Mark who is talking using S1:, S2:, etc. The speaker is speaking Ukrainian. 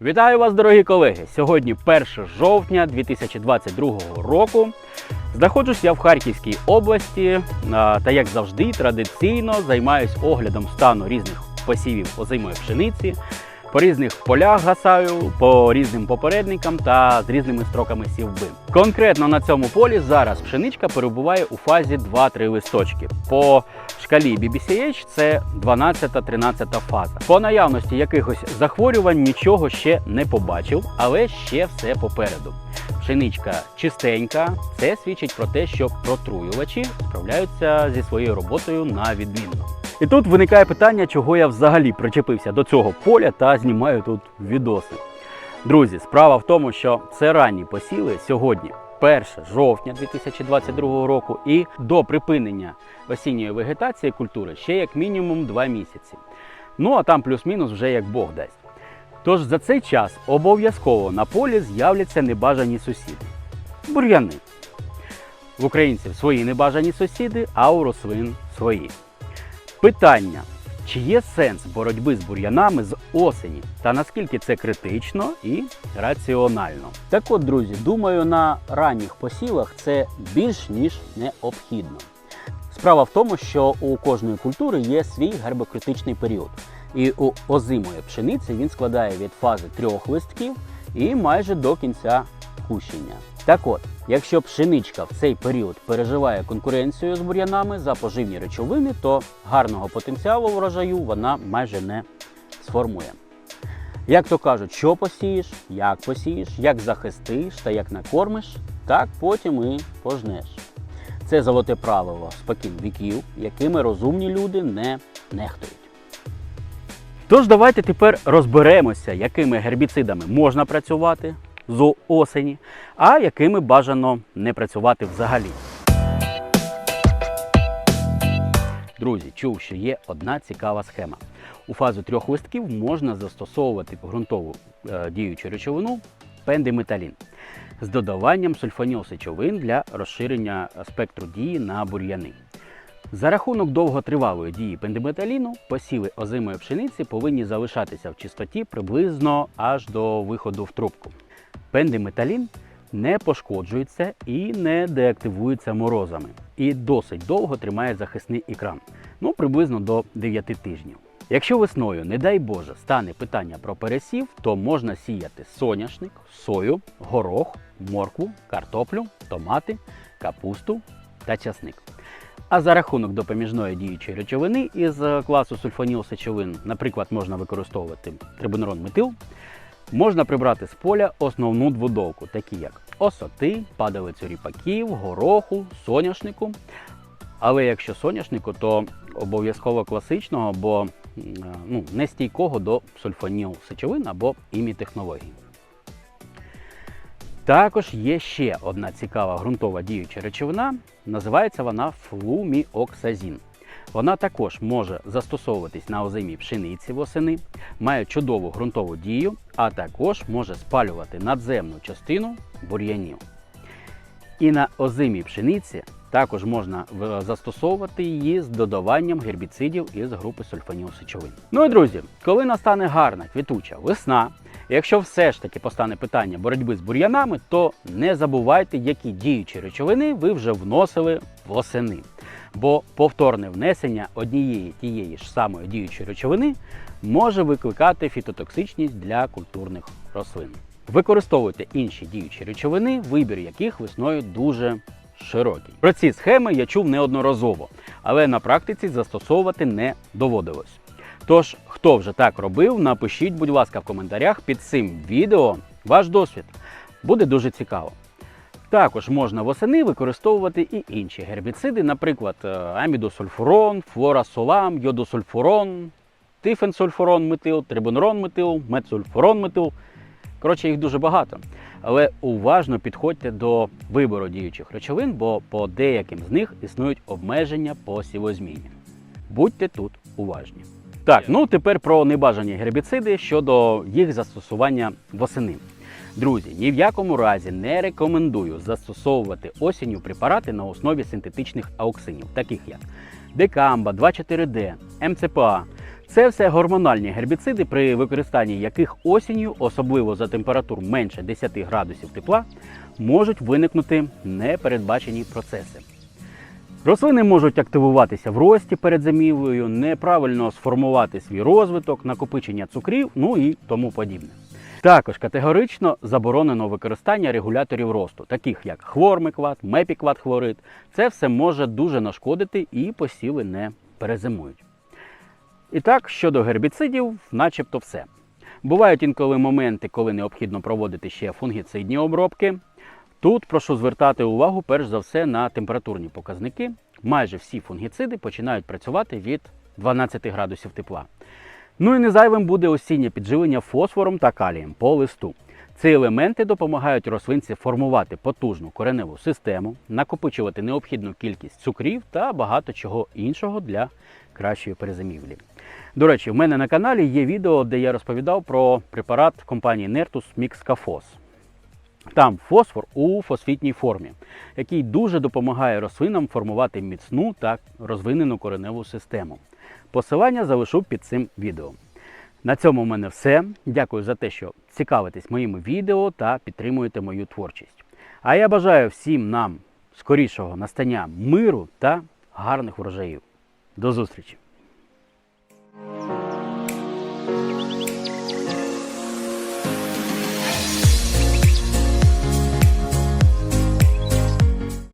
S1: Вітаю вас, дорогі колеги! Сьогодні 1 жовтня 2022 року. Знаходжусь я в Харківській області та, як завжди, традиційно займаюсь оглядом стану різних посівів озимої пшениці. По різних полях гасаю, по різним попередникам та з різними строками сівби. Конкретно на цьому полі зараз пшеничка перебуває у фазі 2-3 листочки. По шкалі BBCH це 12-13 фаза. По наявності якихось захворювань нічого ще не побачив, але ще все попереду. Пшеничка чистенька, це свідчить про те, що протруювачі справляються зі своєю роботою на відмінно. І тут виникає питання, чого я взагалі причепився до цього поля та знімаю тут відоси. Друзі, справа в тому, що це ранні посіли сьогодні, 1 жовтня 2022 року, і до припинення осінньої вегетації культури ще як мінімум 2 місяці. Ну а там плюс-мінус вже як Бог дасть. Тож за цей час обов'язково на полі з'являться небажані сусіди. Бур'яни. В українців свої небажані сусіди, а у рослин свої. Питання: чи є сенс боротьби з бур'янами з осені та наскільки це критично і раціонально? Так от, друзі, думаю, на ранніх посівах це більш ніж необхідно. Справа в тому, що у кожної культури є свій гербокритичний період. І у озимої пшениці він складає від фази трьох листків і майже до кінця кущення. Так от, якщо пшеничка в цей період переживає конкуренцію з бур'янами за поживні речовини, то гарного потенціалу врожаю вона майже не сформує. Як то кажуть, що посієш, як посієш, як захистиш та як накормиш, так потім і пожнеш. Це золоте правило спокін віків, якими розумні люди не нехтують. Тож давайте тепер розберемося, якими гербіцидами можна працювати з осені, а якими бажано не працювати взагалі. Друзі, чув, що є одна цікава схема. У фазу трьох листків можна застосовувати ґрунтову е, діючу речовину пендиметалін з додаванням сульфанілсечовин для розширення спектру дії на бур'яни. За рахунок довготривалої дії пендиметаліну посіви озимої пшениці повинні залишатися в чистоті приблизно аж до виходу в трубку. Пендиметалін не пошкоджується і не деактивується морозами, і досить довго тримає захисний екран, ну приблизно до 9 тижнів. Якщо весною, не дай Боже, стане питання про пересів, то можна сіяти соняшник, сою, горох, моркву, картоплю, томати, капусту та часник. А за рахунок допоміжної діючої речовини із класу сульфанілсечовин, наприклад, можна використовувати трибунерон метил, можна прибрати з поля основну дводовку, такі як осоти, падалицю ріпаків, гороху, соняшнику. Але якщо соняшнику, то обов'язково класичного, бо е, ну, не стійкого до сульфанілсечовин або імітехнологій. Також є ще одна цікава ґрунтова діюча речовина, називається вона флуміоксазін. Вона також може застосовуватись на озимій пшениці восени, має чудову ґрунтову дію, а також може спалювати надземну частину бур'янів. І на озимій пшениці також можна застосовувати її з додаванням гербіцидів із групи сульфанілсечовин. Ну і друзі, коли настане гарна квітуча весна, якщо все ж таки постане питання боротьби з бур'янами, то не забувайте, які діючі речовини ви вже вносили восени. Бо повторне внесення однієї тієї ж самої діючої речовини може викликати фітотоксичність для культурних рослин. Використовуйте інші діючі речовини, вибір яких весною дуже широкий. Про ці схеми я чув неодноразово, але на практиці застосовувати не доводилось. Тож, хто вже так робив, напишіть, будь ласка, в коментарях під цим відео ваш досвід. Буде дуже цікаво. Також можна восени використовувати і інші гербіциди, наприклад, е, амідосульфурон, флорасолам, йодосульфурон, тифенсульфурон метил, трибунерон метил, метсульфурон метил. Коротше, їх дуже багато. Але уважно підходьте до вибору діючих речовин, бо по деяким з них існують обмеження по сівозміні. Будьте тут уважні. Так, ну тепер про небажані гербіциди щодо їх застосування восени. Друзі, ні в якому разі не рекомендую застосовувати осінню препарати на основі синтетичних ауксинів, таких як Декамба, 2,4-D, МЦПА. Це все гормональні гербіциди, при використанні яких осінню, особливо за температур менше 10 градусів тепла, можуть виникнути непередбачені процеси. Рослини можуть активуватися в рості перед зимівлею, неправильно сформувати свій розвиток, накопичення цукрів, ну і тому подібне. Також категорично заборонено використання регуляторів росту, таких як хлормикват, мепікват хлорид. Це все може дуже нашкодити і посіви не перезимують. І так, щодо гербіцидів, начебто все. Бувають інколи моменти, коли необхідно проводити ще фунгіцидні обробки. Тут прошу звертати увагу перш за все на температурні показники. Майже всі фунгіциди починають працювати від 12 градусів тепла. Ну і не зайвим буде осіннє підживлення фосфором та калієм по листу. Ці елементи допомагають рослинці формувати потужну кореневу систему, накопичувати необхідну кількість цукрів та багато чого іншого для кращої перезимівлі. До речі, в мене на каналі є відео, де я розповідав про препарат компанії Nertus Mixcafos. Там фосфор у фосфітній формі, який дуже допомагає рослинам формувати міцну та розвинену кореневу систему. Посилання залишу під цим відео. На цьому в мене все. Дякую за те, що цікавитесь моїми відео та підтримуєте мою творчість. А я бажаю всім нам скорішого настання миру та гарних врожаїв. До зустрічі!